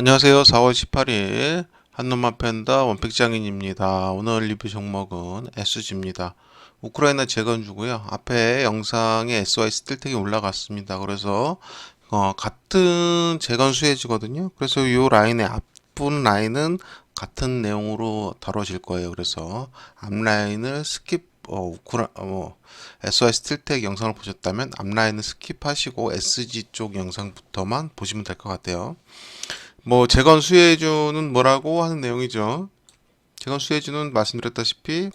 안녕하세요. 4월 18일 한눈만 팬다 원팩장인입니다. 오늘 리뷰 종목은 SG입니다. 우크라이나 재건주고요. 앞에 영상에 SY 스틸텍이 올라갔습니다. 그래서 어, 같은 재건 수혜지거든요. 그래서 이 라인의 앞분 라인은 같은 내용으로 다뤄질 거예요. 그래서 앞 라인을 스킵 어, 우크라, 어, SY 스틸텍 영상을 보셨다면 앞라인은 스킵하시고 SG 쪽 영상부터만 보시면 될 것 같아요. 뭐 재건 수혜주는 뭐라고 하는 내용이죠. 재건 수혜주는 말씀드렸다시피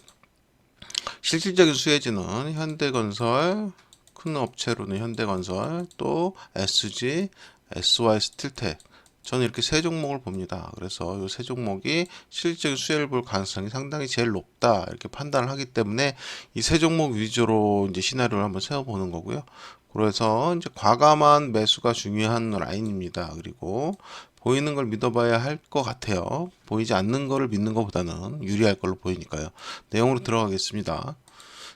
실질적인 수혜주는 현대건설 큰 업체로는 현대건설 또 SG, SY 스틸텍 저는 이렇게 세 종목을 봅니다. 그래서 이 세 종목이 실질적인 수혜를 볼 가능성이 상당히 제일 높다 이렇게 판단을 하기 때문에 이 세 종목 위주로 이제 시나리오를 한번 세워보는 거고요. 그래서 이제 과감한 매수가 중요한 라인입니다. 그리고 보이는 걸 믿어봐야 할 것 같아요. 보이지 않는 거를 믿는 것보다는 유리할 걸로 보이니까요. 내용으로 들어가겠습니다.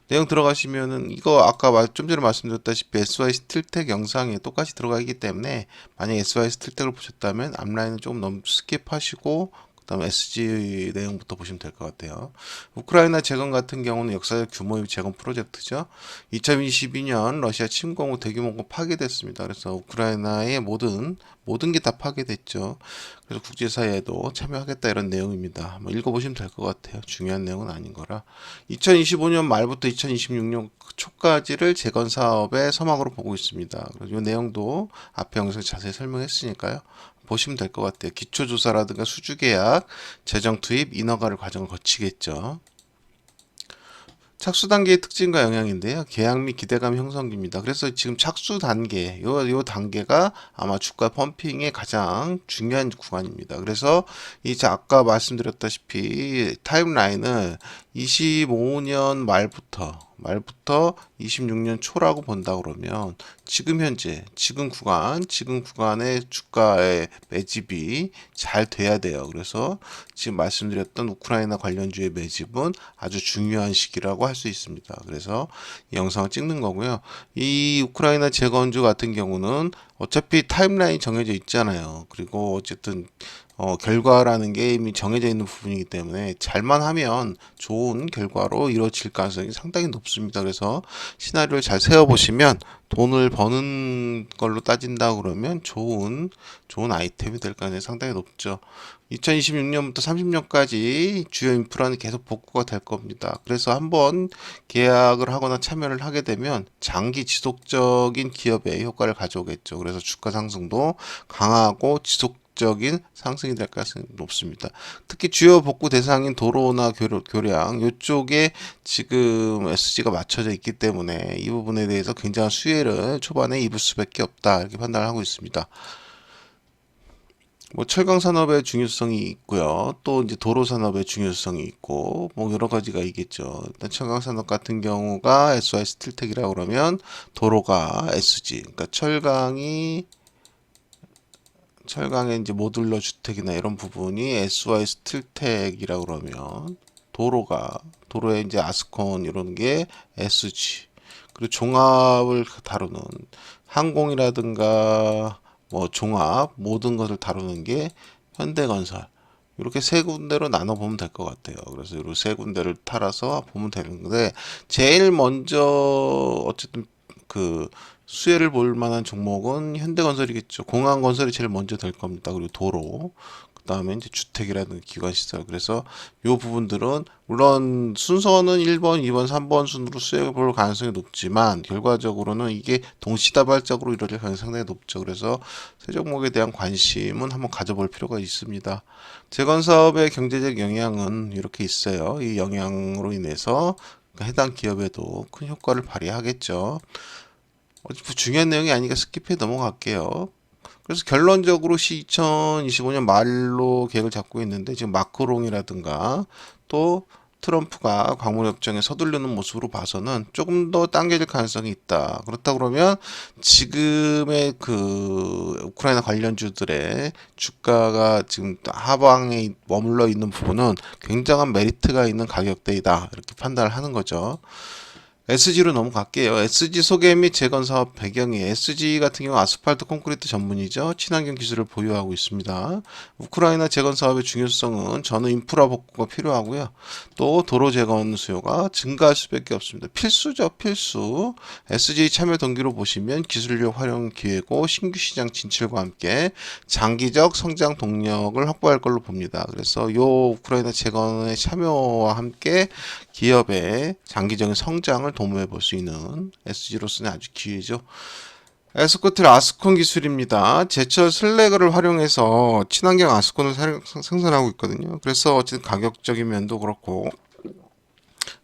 내용 들어가시면은 이거 아까 좀 전에 말씀드렸다시피 SY 스틸텍 영상에 똑같이 들어가 있기 때문에 만약 SY 스틸텍을 보셨다면 앞라인은 조금 너무 스킵하시고 그 다음 SG 내용부터 보시면 될 것 같아요. 우크라이나 재건 같은 경우는 역사적 규모의 재건 프로젝트죠. 2022년 러시아 침공 후 대규모 파괴됐습니다. 그래서 우크라이나의 모든 모든 게 다 파괴됐죠. 그래서 국제사회에도 참여하겠다 이런 내용입니다. 뭐 읽어보시면 될 것 같아요. 중요한 내용은 아닌 거라. 2025년 말부터 2026년 초까지를 재건 사업의 서막으로 보고 있습니다. 그래서 이 내용도 앞에 영상에 자세히 설명했으니까요. 보시면 될 것 같아요. 기초조사라든가 수주계약, 재정 투입, 인허가를 과정을 거치겠죠. 착수 단계의 특징과 영향인데요. 계약 및 기대감 형성기입니다. 그래서 지금 착수 단계, 요, 요 단계가 아마 주가 펌핑의 가장 중요한 구간입니다. 그래서 이제 아까 말씀드렸다시피 타임라인을 25년 말부터 말부터 26년 초라고 본다 그러면 지금 현재 지금 구간 지금 구간의 주가의 매집이 잘 돼야 돼요. 그래서 지금 말씀드렸던 우크라이나 관련주의 매집은 아주 중요한 시기라고 할 수 있습니다. 그래서 이 영상을 찍는 거고요. 이 우크라이나 재건주 같은 경우는 어차피 타임라인이 정해져 있잖아요. 그리고 어쨌든 어, 결과라는 게 이미 정해져 있는 부분이기 때문에 잘만 하면 좋은 결과로 이루어질 가능성이 상당히 높습니다. 그래서 시나리오를 잘 세워보시면 돈을 버는 걸로 따진다 그러면 좋은 좋은 아이템이 될 가능성이 상당히 높죠. 2026년부터 30년까지 주요 인프라는 계속 복구가 될 겁니다. 그래서 한번 계약을 하거나 참여를 하게 되면 장기 지속적인 기업의 효과를 가져오겠죠. 그래서 주가 상승도 강하고 지속 적인 상승이 될 가능성이 높습니다. 특히 주요 복구 대상인 도로나 교량, 교량 이쪽에 지금 SG가 맞춰져 있기 때문에 이 부분에 대해서 굉장한 수혜를 초반에 입을 수밖에 없다 이렇게 판단을 하고 있습니다. 뭐 철강 산업의 중요성이 있고요. 또 이제 도로 산업의 중요성이 있고 뭐 여러 가지가 있겠죠. 일단 철강 산업 같은 경우가 SY 스틸텍이라고 그러면 도로가 SG. 그러니까 철강이 철강의 이제 모듈러 주택이나 이런 부분이 SY 스틸텍이라 그러면 도로가 도로에 이제 아스콘 이런 게 SG 그리고 종합을 다루는 항공이라든가 뭐 종합 모든 것을 다루는 게 현대건설 이렇게 세 군데로 나눠 보면 될 것 같아요. 그래서 이렇게 세 군데를 따라서 보면 되는데 제일 먼저 어쨌든 그 수혜를 볼 만한 종목은 현대건설이겠죠. 공항건설이 제일 먼저 될 겁니다. 그리고 도로, 그 다음에 이제 주택이라든가 기관 시설. 그래서 요 부분들은 물론 순서는 1번, 2번, 3번 순으로 수혜를 볼 가능성이 높지만 결과적으로는 이게 동시다발적으로 이루어질 가능성이 상당히 높죠. 그래서 세 종목에 대한 관심은 한번 가져볼 필요가 있습니다. 재건 사업의 경제적 영향은 이렇게 있어요. 이 영향으로 인해서 해당 기업에도 큰 효과를 발휘하겠죠. 중요한 내용이 아니니까 스킵해 넘어갈게요. 그래서 결론적으로 2025년 말로 계획을 잡고 있는데 지금 마크롱이라든가 또 트럼프가 광물협정에 서두르는 모습으로 봐서는 조금 더 당겨질 가능성이 있다. 그렇다 그러면 지금의 그 우크라이나 관련주들의 주가가 지금 하방에 머물러 있는 부분은 굉장한 메리트가 있는 가격대이다. 이렇게 판단을 하는 거죠. SG로 넘어갈게요. SG 소개 및 재건 사업 배경이 SG 같은 경우 아스팔트 콘크리트 전문이죠. 친환경 기술을 보유하고 있습니다. 우크라이나 재건 사업의 중요성은 전후 인프라 복구가 필요하고요. 또 도로 재건 수요가 증가할 수밖에 없습니다. 필수죠, 필수. SG 참여 동기로 보시면 기술력 활용 기회고 신규 시장 진출과 함께 장기적 성장 동력을 확보할 걸로 봅니다. 그래서 요 우크라이나 재건의 참여와 함께 기업의 장기적인 성장을 도모해 볼 수 있는 SG로서는 아주 기회죠. 에스코틸 아스콘 기술입니다. 제철 슬래그를 활용해서 친환경 아스콘을 사- 생산하고 있거든요. 그래서 어쨌든 가격적인 면도 그렇고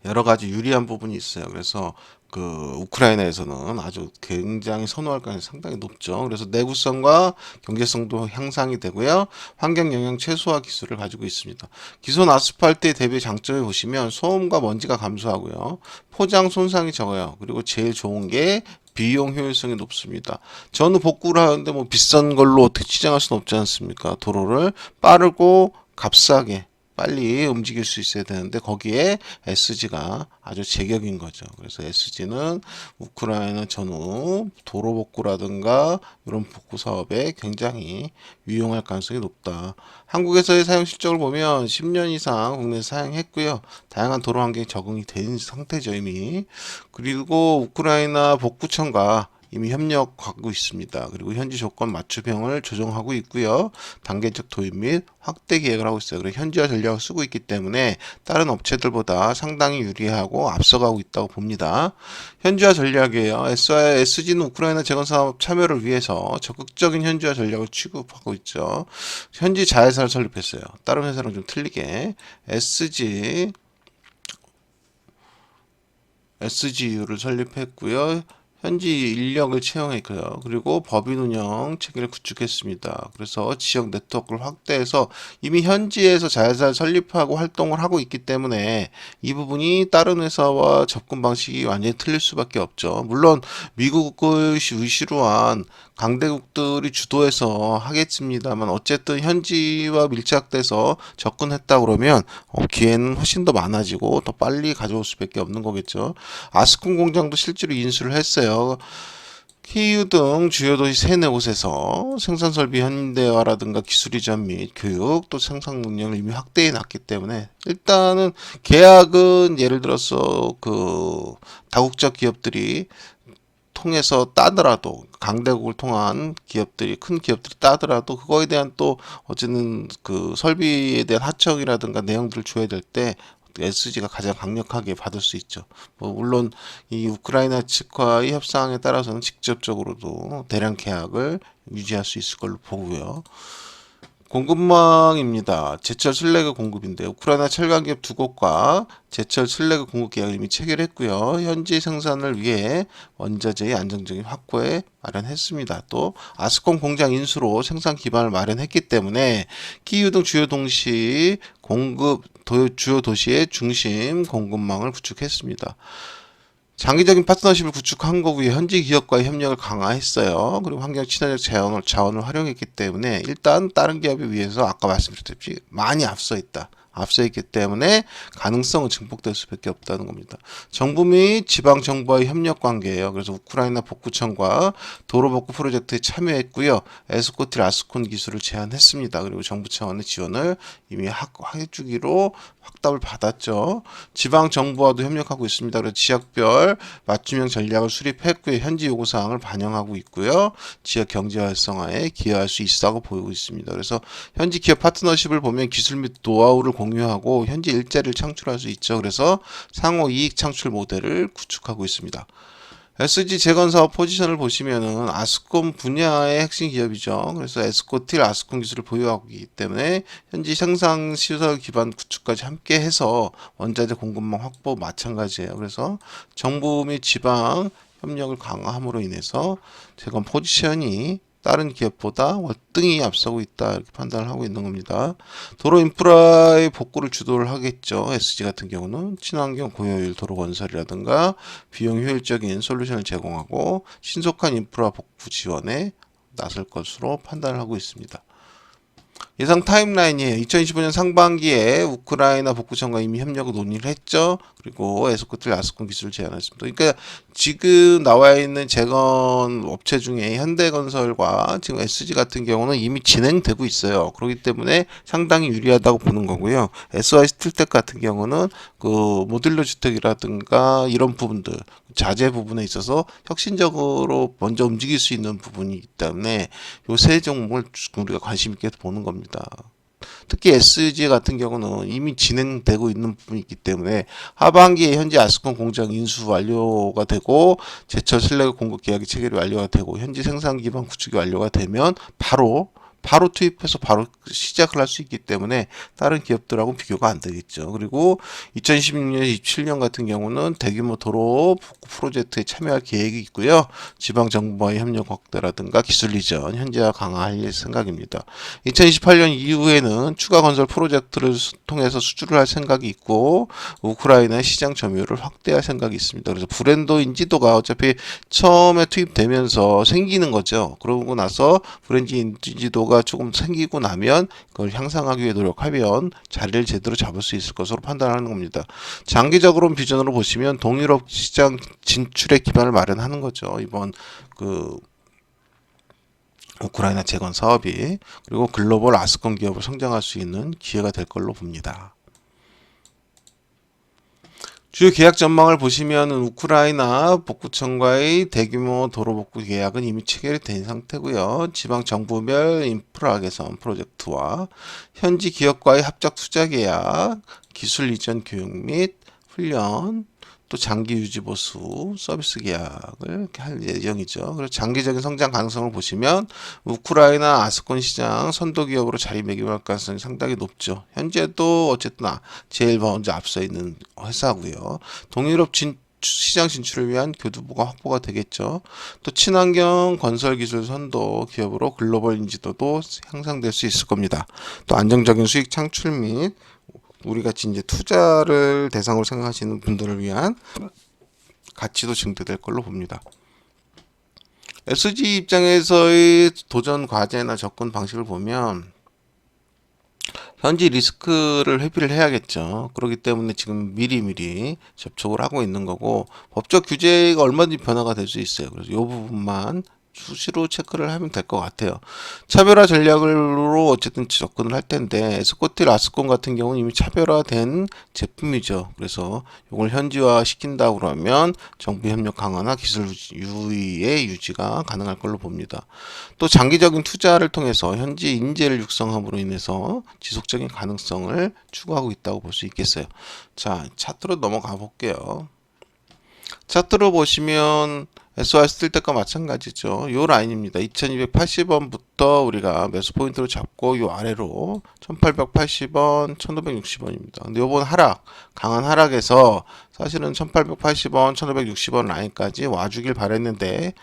여러 가지 유리한 부분이 있어요. 그래서 그 우크라이나에서는 아주 굉장히 선호할 가능성이 상당히 높죠. 그래서 내구성과 경제성도 향상이 되고요. 환경 영향 최소화 기술을 가지고 있습니다. 기존 아스팔트에 대비 장점을 보시면 소음과 먼지가 감소하고요. 포장 손상이 적어요. 그리고 제일 좋은 게 비용 효율성이 높습니다. 전후 복구를 하는데 뭐 비싼 걸로 어떻게 치장할 수는 없지 않습니까? 도로를 빠르고 값싸게 빨리 움직일 수 있어야 되는데 거기에 SG가 아주 제격인 거죠. 그래서 SG는 우크라이나 전후 도로 복구라든가 이런 복구 사업에 굉장히 유용할 가능성이 높다. 한국에서의 사용 실적을 보면 10년 이상 국내에서 사용했고요. 다양한 도로 환경에 적응이 된 상태죠 이미. 그리고 우크라이나 복구청과 이미 협력하고 있습니다. 그리고 현지 조건 맞춤형을 조정하고 있고요. 단계적 도입 및 확대 계획을 하고 있어요. 그리고 현지화 전략을 쓰고 있기 때문에 다른 업체들보다 상당히 유리하고 앞서가고 있다고 봅니다. 현지화 전략이에요. SG는 우크라이나 재건 사업 참여를 위해서 적극적인 현지화 전략을 취급하고 있죠. 현지 자회사를 설립했어요. 다른 회사랑 좀 틀리게 SG SGU를 설립했고요. 현지 인력을 채용했고요. 그리고 법인 운영 체계를 구축했습니다. 그래서 지역 네트워크를 확대해서 이미 현지에서 자회사를 설립하고 활동을 하고 있기 때문에 이 부분이 다른 회사와 접근 방식이 완전히 틀릴 수밖에 없죠. 물론 미국을 위시로 한 강대국들이 주도해서 하겠습니다만 어쨌든 현지와 밀착돼서 접근했다 그러면 어, 기회는 훨씬 더 많아지고 더 빨리 가져올 수밖에 없는 거겠죠. 아스콘 공장도 실제로 인수를 했어요. 키이우 등 주요 도시 세네 곳에서 생산 설비 현대화라든가 기술 이전 및 교육 또 생산 능력을 이미 확대해 놨기 때문에 일단은 계약은 예를 들어서 그 다국적 기업들이 통해서 따더라도 강대국을 통한 기업들이 큰 기업들이 따더라도 그거에 대한 또 어쨌든 그 설비에 대한 하청이라든가 내용들을 줘야 될 때 SG가 가장 강력하게 받을 수 있죠. 뭐 물론 이 우크라이나 측과의 협상에 따라서는 직접적으로도 대량 계약을 유지할 수 있을 걸로 보고요. 공급망입니다. 제철 슬래그 공급인데 우크라이나 철강 기업 두 곳과 제철 슬래그 공급 계약을 이미 체결했고요. 현지 생산을 위해 원자재의 안정적인 확보에 마련했습니다. 또 아스콘 공장 인수로 생산 기반을 마련했기 때문에 키이우 등 주요 동시 공급 도, 주요 도시의 중심 공급망을 구축했습니다. 장기적인 파트너십을 구축한 거고요. 현지 기업과의 협력을 강화했어요. 그리고 환경 친화적 자원을, 자원을 활용했기 때문에 일단 다른 기업에 비해서 아까 말씀드렸듯이 많이 앞서 있다. 앞서 있기 때문에 가능성은 증폭될 수밖에 없다는 겁니다. 정부 및 지방 정부와의 협력 관계예요. 그래서 우크라이나 복구청과 도로 복구 프로젝트에 참여했고요. 에스코틸 아스콘 기술을 제안했습니다. 그리고 정부 차원의 지원을 이미 하- 해주기로 확답을 받았죠. 지방 정부와도 협력하고 있습니다. 그래서 지역별 맞춤형 전략을 수립했고요. 현지 요구 사항을 반영하고 있고요. 지역 경제 활성화에 기여할 수 있다고 보이고 있습니다. 그래서 현지 기업 파트너십을 보면 기술 및 노하우를 공유하고 현지 일자리를 창출할 수 있죠. 그래서 상호 이익 창출 모델을 구축하고 있습니다. SG 재건 사업 포지션을 보시면은 아스콘 분야의 핵심 기업이죠. 그래서 에스코틸 아스콘 기술을 보유하고 있기 때문에 현지 생산 시설 기반 구축까지 함께 해서 원자재 공급망 확보 마찬가지예요. 그래서 정부 및 지방 협력을 강화함으로 인해서 재건 포지션이 다른 기업보다 월등히 앞서고 있다 이렇게 판단을 하고 있는 겁니다. 도로 인프라의 복구를 주도를 하겠죠. SG 같은 경우는 친환경 고효율 도로 건설이라든가 비용 효율적인 솔루션을 제공하고 신속한 인프라 복구 지원에 나설 것으로 판단을 하고 있습니다. 예상 타임라인이에요. 2025년 상반기에 우크라이나 복구청과 이미 협력을 논의를 했죠. 그리고 에스코틀 아스콘 기술을 제안했습니다. 그러니까 지금 나와 있는 재건 업체 중에 현대건설과 지금 SG 같은 경우는 이미 진행되고 있어요. 그렇기 때문에 상당히 유리하다고 보는 거고요. SY 스틸텍 같은 경우는 그 모듈러 주택이라든가 이런 부분들 자재 부분에 있어서 혁신적으로 먼저 움직일 수 있는 부분이기 때문에 요 세 종목을 우리가 관심 있게 보는 겁니다. 특히 SG 같은 경우는 이미 진행되고 있는 부분이 있기 때문에 하반기에 현재 아스콘 공장 인수 완료가 되고 제철 슬래그 공급 계약이 체결이 완료가 되고 현지 생산 기반 구축이 완료가 되면 바로 바로 투입해서 바로 시작을 할 수 있기 때문에 다른 기업들하고 비교가 안 되겠죠. 그리고 2016년, 27년 같은 경우는 대규모 도로 프로젝트에 참여할 계획이 있고요. 지방 정부와의 협력 확대라든가 기술 이전 현재와 강화할 생각입니다. 2028년 이후에는 추가 건설 프로젝트를 수- 통해서 수주를 할 생각이 있고 우크라이나 시장 점유율을 확대할 생각이 있습니다. 그래서 브랜드 인지도가 어차피 처음에 투입되면서 생기는 거죠. 그러고 나서 브랜드 인지도가 조금 생기고 나면 그걸 향상하기 위해 노력하면 자리를 제대로 잡을 수 있을 것으로 판단하는 겁니다. 장기적으로 비전으로 보시면 동유럽 시장 진출의 기반을 마련하는 거죠. 이번 그 우크라이나 재건 사업이 그리고 글로벌 아스콘 기업을 성장할 수 있는 기회가 될 걸로 봅니다. 주요 계약 전망을 보시면 우크라이나 복구청과의 대규모 도로 복구 계약은 이미 체결이 된 상태고요. 지방 정부별 인프라 개선 프로젝트와 현지 기업과의 합작 투자 계약, 기술 이전 교육 및 훈련, 또 장기 유지 보수 서비스 계약을 할 예정이죠. 그래서 장기적인 성장 가능성을 보시면 우크라이나 아스콘 시장 선도 기업으로 자리매김할 가능성이 상당히 높죠. 현재도 어쨌든 아- 제일 먼저 앞서 있는 회사고요. 동유럽 진 시장 진출을 위한 교두보가 확보가 되겠죠. 또 친환경 건설 기술 선도 기업으로 글로벌 인지도도 향상될 수 있을 겁니다. 또 안정적인 수익 창출 및 우리 같이 이제 투자를 대상으로 생각하시는 분들을 위한 가치도 증대될 걸로 봅니다. SG 입장에서의 도전 과제나 접근 방식을 보면 현지 리스크를 회피를 해야겠죠. 그렇기 때문에 지금 미리미리 접촉을 하고 있는 거고 법적 규제가 얼마든지 변화가 될 수 있어요. 그래서 이 부분만 수시로 체크를 하면 될 것 같아요. 차별화 전략으로 어쨌든 접근을 할 텐데 스코틸 아스콘 같은 경우는 이미 차별화된 제품이죠. 그래서 이걸 현지화 시킨다 그러면 정부 협력 강화나 기술 유의의 유지가 가능할 걸로 봅니다. 또 장기적인 투자를 통해서 현지 인재를 육성함으로 인해서 지속적인 가능성을 추구하고 있다고 볼 수 있겠어요. 자, 차트로 넘어가 볼게요. 차트로 보시면 SY 쓸 때과 마찬가지죠. 요 라인입니다. 2280원부터 우리가 매수 포인트로 잡고 요 아래로 1880원, 1560원입니다. 근데 요번 하락, 강한 하락에서 사실은 1880원, 1560원 라인까지 와주길 바랬는데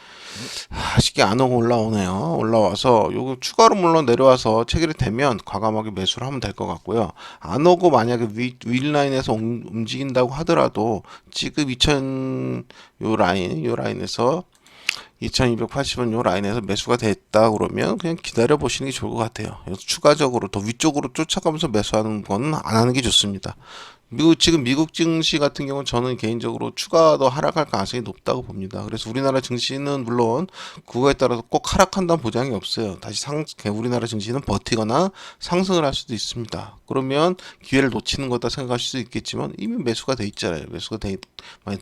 아, 쉽게 안 오고 올라오네요. 올라와서 요거 추가로 물론 내려와서 체결이 되면 과감하게 매수를 하면 될 것 같고요. 안 오고 만약에 위, 윗라인에서 움- 움직인다고 하더라도 지금 2000 요 라인, 요 라인에서 2280원 요 라인에서 매수가 됐다 그러면 그냥 기다려 보시는 게 좋을 것 같아요. 추가적으로 더 위쪽으로 쫓아가면서 매수하는 건 안 하는 게 좋습니다. 미국 지금 미국 증시 같은 경우는 저는 개인적으로 추가 더 하락할 가능성이 높다고 봅니다. 그래서 우리나라 증시는 물론 그거에 따라서 꼭 하락한다는 보장이 없어요. 다시 상 우리나라 증시는 버티거나 상승을 할 수도 있습니다. 그러면 기회를 놓치는 거다 생각하실 수 있겠지만 이미 매수가 돼 있잖아요. 매수가 돼 있,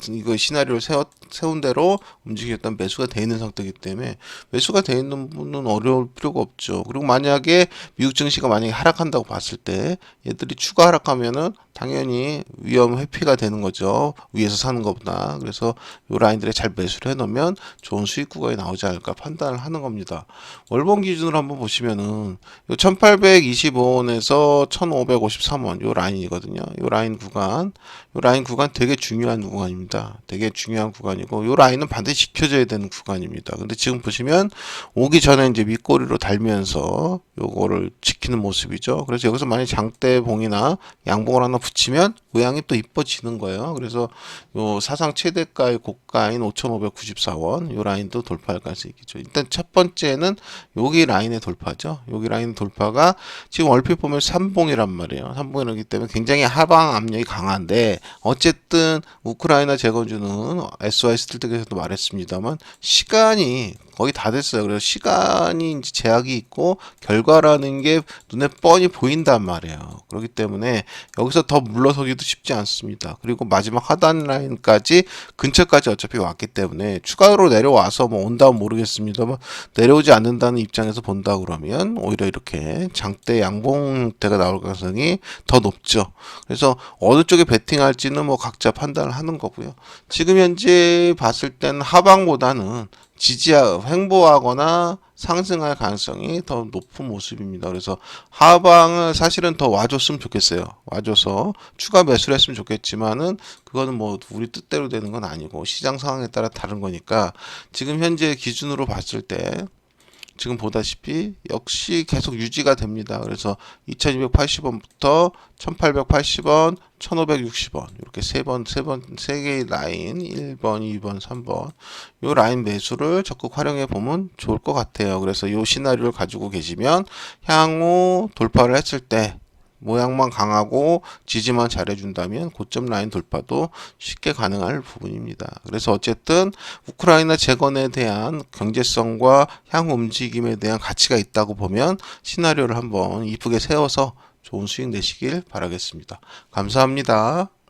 이거 시나리오를 세웠, 세운 대로 움직였던 매수가 돼 있는 상태이기 때문에 매수가 돼 있는 분은 어려울 필요가 없죠. 그리고 만약에 미국 증시가 만약에 하락한다고 봤을 때 얘들이 추가 하락하면은 당연히 위험 회피가 되는 거죠. 위에서 사는 것보다. 그래서 요 라인들에 잘 매수를 해놓으면 좋은 수익 구간이 나오지 않을까 판단을 하는 겁니다. 월봉 기준으로 한번 보시면은 요 1825원에서 1553원 요 라인이거든요. 요 라인 구간, 요 라인 구간 되게 중요한 구간입니다. 되게 중요한 구간이고 요 라인은 반드시 지켜져야 되는 구간입니다. 근데 지금 보시면 오기 전에 이제 윗꼬리로 달면서 요거를 지키는 모습이죠. 그래서 여기서 만약 장대봉이나 양봉을 하나 붙이면 모양이 또 이뻐지는 거예요. 그래서 요 사상 최대가의 고가인 5,594원 요 라인도 돌파할 가능성이 있겠죠. 일단 첫 번째는 여기 라인의 돌파죠. 여기 라인 돌파가 지금 얼핏 보면 삼봉이란 말이에요. 삼봉이라기 때문에 굉장히 하방 압력이 강한데 어쨌든 우크라이나 재건주는 SY 스틸텍에서도 말했습니다만 시간이 거의 다 됐어요. 그래서 시간이 이제 제약이 있고 결과라는 게 눈에 뻔히 보인단 말이에요. 그렇기 때문에 여기서 더 물러서기도 쉽지 않습니다. 그리고 마지막 하단 라인까지 근처까지 어차피 왔기 때문에 추가로 내려와서 뭐 온다면 모르겠습니다만 내려오지 않는다는 입장에서 본다 그러면 오히려 이렇게 장대 양봉 형태가 나올 가능성이 더 높죠. 그래서 어느 쪽에 베팅할지는 뭐 각자 판단을 하는 거고요. 지금 현재 봤을 때는 하방보다는 지지하 횡보하거나 상승할 가능성이 더 높은 모습입니다. 그래서 하방을 사실은 더 와줬으면 좋겠어요. 와줘서 추가 매수를 했으면 좋겠지만은 그거는 뭐 우리 뜻대로 되는 건 아니고 시장 상황에 따라 다른 거니까 지금 현재 기준으로 봤을 때 지금 보다시피 역시 계속 유지가 됩니다. 그래서 2280원부터 1880원, 1560원 이렇게 세 번, 세 번, 세 개의 라인 1번, 2번, 3번 요 라인 매수를 적극 활용해 보면 좋을 것 같아요. 그래서 요 시나리오를 가지고 계시면 향후 돌파를 했을 때 모양만 강하고 지지만 잘해준다면 고점 라인 돌파도 쉽게 가능할 부분입니다. 그래서 어쨌든 우크라이나 재건에 대한 경제성과 향후 움직임에 대한 가치가 있다고 보면 시나리오를 한번 이쁘게 세워서 좋은 수익 내시길 바라겠습니다. 감사합니다.